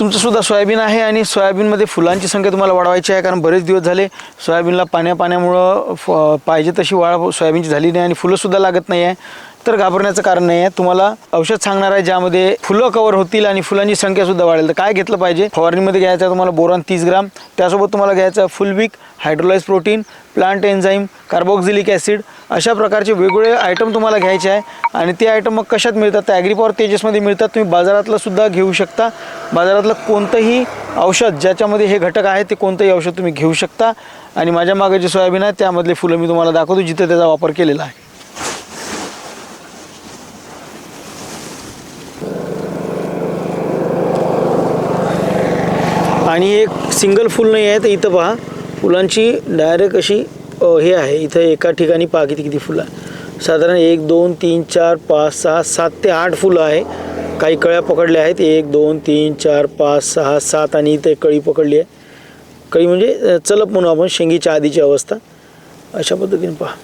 तुमचं सुद्धा सोयाबीन आहे आणि सोयाबीनमध्ये फुलांची संख्या तुम्हाला वाढवायची आहे कारण बरेच दिवस झाले सोयाबीनला पाण्या पाण्यामुळं फ पाहिजे तशी वाढ सोयाबीनची झाली नाही आणि फुलंसुद्धा लागत नाही आहे. तर घाबरण्याचं कारण नाही आहे. तुम्हाला औषध सांगणार आहे ज्यामध्ये फुलं कवर होतील आणि फुलांची संख्यासुद्धा वाढेल. तर काय घेतलं पाहिजे? फवारणीमध्ये घ्यायचं आहे तुम्हाला बोरॉन तीस ग्राम. त्यासोबत तुम्हाला घ्यायचं आहे hydrolysed protein plant enzyme carboxylic acid अशा प्रकारचे वेगवेगळे आयटम तुम्हाला घ्यायचे आहे. आणि ते आयटम मग कशात मिळतात? तर ॲग्रीपॉवर तेजसमध्ये मिळतात. तुम्ही बाजारातलं सुद्धा घेऊ शकता. बाजारातलं कोणतंही औषध ज्याच्यामध्ये हे घटक आहे ते कोणतंही औषध तुम्ही घेऊ शकता. आणि माझ्या मागे जे सोयाबीन आहे त्यामधले फुलं मी तुम्हाला दाखवतो जिथे त्याचा वापर केलेला आहे. आणि एक सिंगल फुल नाही आहे तर इथं पहा. फुलांची डायरेक्ट अशी हे आहे. इथं एका ठिकाणी पहा किती किती फुलं आहे. साधारण एक दोन तीन चार पाच सहा सात ते आठ फुलं आहे. काही कळ्या पकडल्या आहेत. एक दोन तीन चार पाच सहा सात आणि इथं कळी पकडली आहे. कळी म्हणजे चलप म्हणू आपण शेंगीच्या आधीची अवस्था. अशा पद्धतीने पहा.